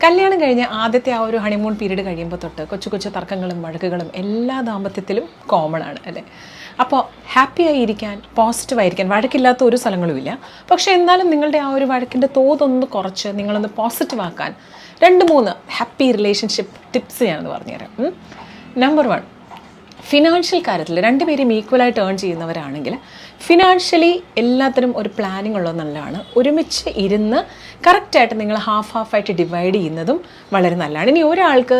കല്യാണം കഴിഞ്ഞ് ആദ്യത്തെ ആ ഒരു ഹണിമൂൺ പീരീഡ് കഴിയുമ്പോൾ തൊട്ട് കൊച്ചു കൊച്ചു തർക്കങ്ങളും വഴക്കുകളും എല്ലാ ദാമ്പത്യത്തിലും കോമൺ ആണ് അല്ലേ? അപ്പോൾ ഹാപ്പി ആയിരിക്കാൻ പോസിറ്റീവ് ആയിരിക്കാൻ വഴക്കില്ലാത്ത ഒരു സ്ഥലങ്ങളുമില്ല പക്ഷേ എന്നാലും നിങ്ങളുടെ ആ ഒരു വഴക്കിന്റെ തോതൊന്ന് കുറച്ച് നിങ്ങളൊന്ന് പോസിറ്റീവ് ആക്കാൻ രണ്ട് മൂന്ന് ഹാപ്പി റിലേഷൻഷിപ്പ് ടിപ്സ് ഞാനൊന്ന് പറഞ്ഞുതരാം. നമ്പർ വൺ ഫിനാൻഷ്യൽ കാര്യത്തിൽ രണ്ടുപേരും ഈക്വലായിട്ട് ഏൺ ചെയ്യുന്നവരാണെങ്കിൽ ഫിനാൻഷ്യലി എല്ലാത്തിനും ഒരു പ്ലാനിങ് ഉള്ളത് നല്ലതാണ്. ഒരുമിച്ച് ഇരുന്ന് കറക്റ്റായിട്ട് നിങ്ങൾ ഹാഫ് ഹാഫ് ആയിട്ട് ഡിവൈഡ് ചെയ്യുന്നതും വളരെ നല്ലതാണ്. ഇനി ഒരാൾക്ക്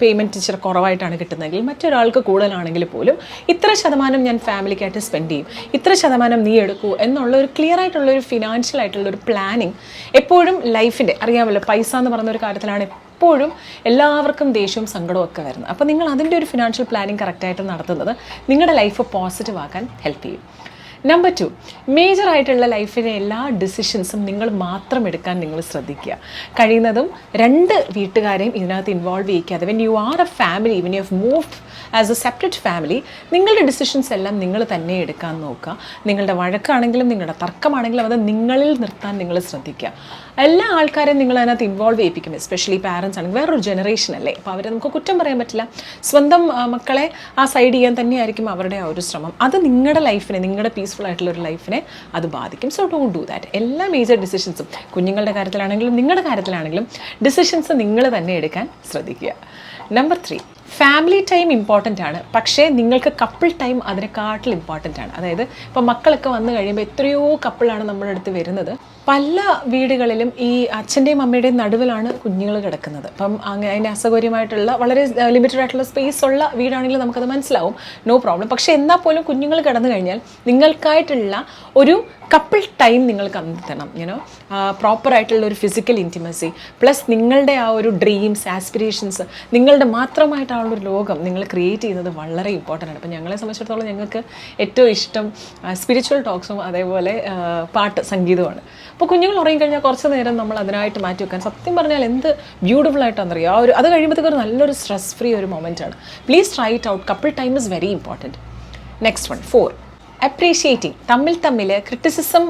പേയ്മെന്റ് ഇച്ചിരി കുറവായിട്ടാണ് കിട്ടുന്നതെങ്കിൽ മറ്റൊരാൾക്ക് കൂടുതലാണെങ്കിൽ പോലും ഇത്ര ശതമാനം ഞാൻ ഫാമിലിക്കായിട്ട് സ്പെൻഡ് ചെയ്യും. ഇത്ര ശതമാനം നീ എടുക്കൂ എന്നുള്ള ഒരു ക്ലിയർ ആയിട്ടുള്ള ഒരു ഫിനാൻഷ്യൽ ആയിട്ടുള്ള ഒരു പ്ലാനിങ് എപ്പോഴും ലൈഫിന്റെ അറിയാമല്ലോ പൈസ എന്ന് പറയുന്ന ഒരു കാര്യത്തിലാണ് എപ്പോഴും എല്ലാവർക്കും ദേഷ്യവും സങ്കടവും ഒക്കെ വരുന്നത് അപ്പോൾ നിങ്ങൾ അതിന്റെ ഒരു ഫിനാൻഷ്യൽ പ്ലാനിങ് കറക്റ്റായിട്ട് നടത്തുന്നത് നിങ്ങളുടെ ലൈഫ് പോസിറ്റീവ് ആക്കാൻ ഹെൽപ്പ് ചെയ്യും. നമ്പർ ടു മേജർ ആയിട്ടുള്ള ലൈഫിലെ എല്ലാ ഡിസിഷൻസും നിങ്ങൾ മാത്രം എടുക്കാൻ നിങ്ങൾ ശ്രദ്ധിക്കുക. കഴിയുന്നതും രണ്ട് വീട്ടുകാരെയും ഇതിനകത്ത് involve ചെയ്യിക്കാതെ when you are a family when you have move as a separate family നിങ്ങളുടെ ഡിസിഷൻസ് എല്ലാം നിങ്ങൾ തന്നെ എടുക്കാൻ നോക്കുക. നിങ്ങളുടെ വഴക്കാണെങ്കിലും നിങ്ങളുടെ തർക്കമാണെങ്കിലും അത് നിങ്ങളിൽ നിർത്താൻ നിങ്ങൾ ശ്രദ്ധിക്കുക. എല്ലാ ആൾക്കാരെയും നിങ്ങൾ അതിനകത്ത് ഇൻവോൾവ് ചെയ്യിപ്പിക്കും എസ്പെഷ്യലി പാരൻസ് ആണെങ്കിൽ. വേറൊരു ജനറേഷൻ അല്ലേ? അപ്പോൾ അവരെ നമുക്ക് കുറ്റം പറയാൻ പറ്റില്ല. സ്വന്തം മക്കളെ ആ സൈഡ് ചെയ്യാൻ തന്നെയായിരിക്കും അവരുടെ ആ ഒരു ശ്രമം. അത് നിങ്ങളുടെ ലൈഫിനെ നിങ്ങളുടെ പീസ്ഫുൾ ആയിട്ടുള്ള ഒരു ലൈഫിനെ അത് ബാധിക്കും. സോ ഡോണ്ട് ഡു ദാറ്റ് എല്ലാ മേജർ ഡിസിഷൻസും കുഞ്ഞുങ്ങളുടെ കാര്യത്തിലാണെങ്കിലും നിങ്ങളുടെ കാര്യത്തിലാണെങ്കിലും ഡിസിഷൻസ് നിങ്ങൾ തന്നെ എടുക്കാൻ ശ്രദ്ധിക്കുക. Number three family time important ആണ്. പക്ഷേ നിങ്ങൾക്ക് കപ്പിൾ ടൈം അതിനെക്കാട്ടിൽ ഇമ്പോർട്ടന്റ് ആണ്. അതായത് ഇപ്പോൾ മക്കളൊക്കെ വന്നു കഴിയുമ്പോൾ എത്രയോ കപ്പിളാണ് നമ്മുടെ അടുത്ത് വരുന്നത്. പല വീടുകളിലും ഈ അച്ഛന്റെയും അമ്മയുടെയും നടുവിലാണ് കുഞ്ഞുങ്ങൾ കിടക്കുന്നത്. അപ്പം അങ്ങനെ അതിന്റെ അസൗകര്യമായിട്ടുള്ള വളരെ ലിമിറ്റഡ് ആയിട്ടുള്ള സ്പേസ് ഉള്ള വീടാണെങ്കിൽ നമുക്കത് മനസ്സിലാവും. നോ പ്രോബ്ലം പക്ഷേ എന്നാൽ പോലും കുഞ്ഞുങ്ങൾ കിടന്നു കഴിഞ്ഞാൽ നിങ്ങൾക്കായിട്ടുള്ള ഒരു കപ്പിൾ ടൈം നിങ്ങൾ കണ്ടെത്തണം. യുനോ പ്രോപ്പറായിട്ടുള്ള ഒരു ഫിസിക്കൽ ഇന്റിമസി പ്ലസ് നിങ്ങളുടെ ആ ഒരു ഡ്രീംസ് ആസ്പിറേഷൻസ് നിങ്ങളുടെ മാത്രമായിട്ടുള്ള ഒരു ലോകം. നിങ്ങൾ ക്രിയേറ്റ് ചെയ്യുന്നത് വളരെ ഇമ്പോർട്ടന്റ് ആണ്. അപ്പം ഞങ്ങളെ സംബന്ധിച്ചിടത്തോളം ഞങ്ങൾക്ക് ഏറ്റവും ഇഷ്ടം സ്പിരിച്വൽ ടോക്സും അതേപോലെ പാട്ട് സംഗീതവുമാണ്. അപ്പോൾ കുഞ്ഞുങ്ങൾ ഉറങ്ങിക്കഴിഞ്ഞാൽ കുറച്ച് നേരം നമ്മൾ അതിനായിട്ട് മാറ്റി വെക്കാൻ. സത്യം പറഞ്ഞാൽ എന്ത് ബ്യൂട്ടിഫുൾ ആയിട്ടാണെന്നറിയോ? ആ ഒരു അത് കഴിയുമ്പോഴത്തേക്ക് ഒരു നല്ലൊരു സ്ട്രെസ് ഫ്രീ ഒരു മൊമെന്റ് ആണ്. Please try it out couple time is very important next one four appreciating തമ്മിൽ തമ്മിൽ ക്രിറ്റിസിസം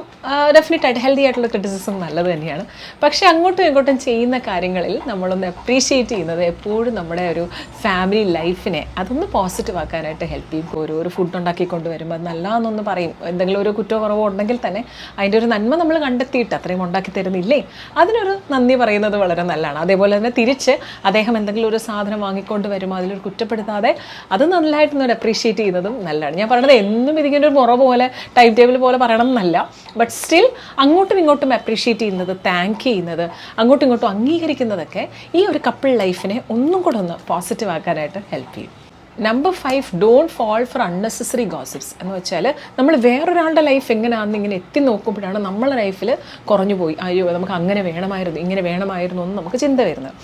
ഡെഫിനറ്റ് ആയിട്ട് ഹെൽത്തി ആയിട്ടുള്ള ക്രിറ്റിസിസം നല്ലത് തന്നെയാണ്. പക്ഷേ അങ്ങോട്ടും ഇങ്ങോട്ടും ചെയ്യുന്ന കാര്യങ്ങളിൽ നമ്മളൊന്ന് അപ്രീഷിയേറ്റ് ചെയ്യുന്നത് എപ്പോഴും നമ്മുടെ ഒരു ഫാമിലി ലൈഫിനെ അതൊന്ന് പോസിറ്റീവ് ആക്കാനായിട്ട് ഹെൽപ്പ് ചെയ്യും. ഇപ്പോൾ ഒരു ഒരു ഫുഡ് ഉണ്ടാക്കി കൊണ്ടുവരുമ്പോൾ അത് നല്ലതെന്നൊന്ന് പറയും. എന്തെങ്കിലും ഒരു കുറ്റോ കുറവോ ഉണ്ടെങ്കിൽ തന്നെ അതിന്റെ ഒരു നന്മ നമ്മൾ കണ്ടെത്തിയിട്ട് അത്രയും ഉണ്ടാക്കി തരുന്നില്ലേ? അതിനൊരു നന്ദി പറയുന്നത് വളരെ നല്ലതാണ്. അതേപോലെ തന്നെ തിരിച്ച് അദ്ദേഹം എന്തെങ്കിലും ഒരു സാധനം വാങ്ങിക്കൊണ്ട് വരുമ്പോൾ അതിലൊരു കുറ്റപ്പെടുത്താതെ അത് നല്ലതായിട്ടൊന്ന് അപ്രീഷിയേറ്റ് ചെയ്യുന്നതും നല്ലതാണ്. ഞാൻ പറഞ്ഞത് എന്നും ഇതിങ്ങനെ ഒരു മുറ പോലെ ടൈം ടേബിൾ പോലെ പറയണം എന്നല്ല. ബട്ട് സ്റ്റിൽ അങ്ങോട്ടും ഇങ്ങോട്ടും അപ്രീഷിയേറ്റ് ചെയ്യുന്നത് താങ്ക് ചെയ്യുന്നത് അങ്ങോട്ടും ഇങ്ങോട്ടും അംഗീകരിക്കുന്നതൊക്കെ ഈ ഒരു കപ്പിൾ ലൈഫിനെ ഒന്നും കൂടെ ഒന്ന് പോസിറ്റീവ് ആക്കാനായിട്ട് ഹെൽപ്പ് ചെയ്യും. Number five don't fall for unnecessary gossips എന്ന് വെച്ചാൽ നമ്മൾ വേറൊരാളുടെ ലൈഫ് എങ്ങനെയാണെന്ന് ഇങ്ങനെ എത്തി നോക്കുമ്പോഴാണ് നമ്മളെ ലൈഫിൽ കുറഞ്ഞു പോയി അയ്യോ നമുക്ക് അങ്ങനെ വേണമായിരുന്നു ഇങ്ങനെ വേണമായിരുന്നു എന്ന് നമുക്ക് ചിന്ത വരുന്നത്.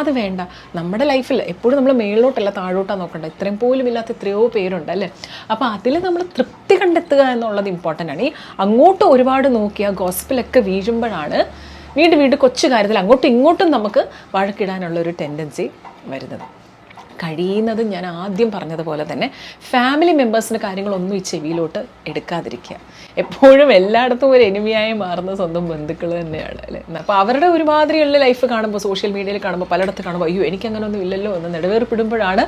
അത് വേണ്ട. നമ്മുടെ ലൈഫിൽ എപ്പോഴും നമ്മൾ മേളിലോട്ടല്ല താഴോട്ടാണ് നോക്കണ്ട. ഇത്രയും പോലും ഇല്ലാത്ത എത്രയോ പേരുണ്ട് അല്ലേ? അപ്പോൾ അതിൽ നമ്മൾ തൃപ്തി കണ്ടെത്തുക എന്നുള്ളത് ഇമ്പോർട്ടന്റ് ആണ്. ഈ അങ്ങോട്ട് ഒരുപാട് നോക്കിയ ഗോസ്പിലൊക്കെ വീഴുമ്പോഴാണ് വീണ്ടും വീണ്ടും കൊച്ചു കാര്യത്തിൽ അങ്ങോട്ടും ഇങ്ങോട്ടും നമുക്ക് വഴക്കിടാനുള്ള ഒരു ടെൻഡൻസി വരുന്നത്. കഴിയുന്നത് ഞാൻ ആദ്യം പറഞ്ഞതുപോലെ തന്നെ ഫാമിലി മെമ്പേഴ്സിന്റെ കാര്യങ്ങളൊന്നും ഈ ചെവിയിലോട്ട് എടുക്കാതിരിക്കുക. എപ്പോഴും എല്ലായിടത്തും ഒരു എനിമിയായി മാറുന്ന സ്വന്തം ബന്ധുക്കൾ തന്നെയാണ് അല്ലേ? അപ്പോൾ അവരുടെ ഒരുമാതിരിയുള്ള ലൈഫ് കാണുമ്പോൾ സോഷ്യൽ മീഡിയയിൽ കാണുമ്പോൾ പലയിടത്ത് കാണുമ്പോൾ അയ്യോ എനിക്ക് അങ്ങനെ ഒന്നും ഇല്ലല്ലോ എന്ന് നെടുവേർപ്പിടുമ്പോഴാണ്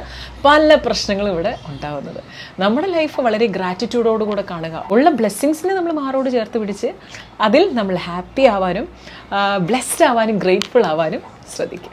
പല പ്രശ്നങ്ങളും ഇവിടെ ഉണ്ടാകുന്നത് നമ്മുടെ ലൈഫ് വളരെ ഗ്രാറ്റിറ്റ്യൂഡോടുകൂടെ കാണുക. ഉള്ള ബ്ലെസ്സിങ്സിനെ നമ്മൾ മാറോട് ചേർത്ത് പിടിച്ച് അതിൽ നമ്മൾ ഹാപ്പി ആവാനും ബ്ലെസ്ഡ് ആവാനും ഗ്രേറ്റ്ഫുൾ ആവാനും ശ്രദ്ധിക്കുക.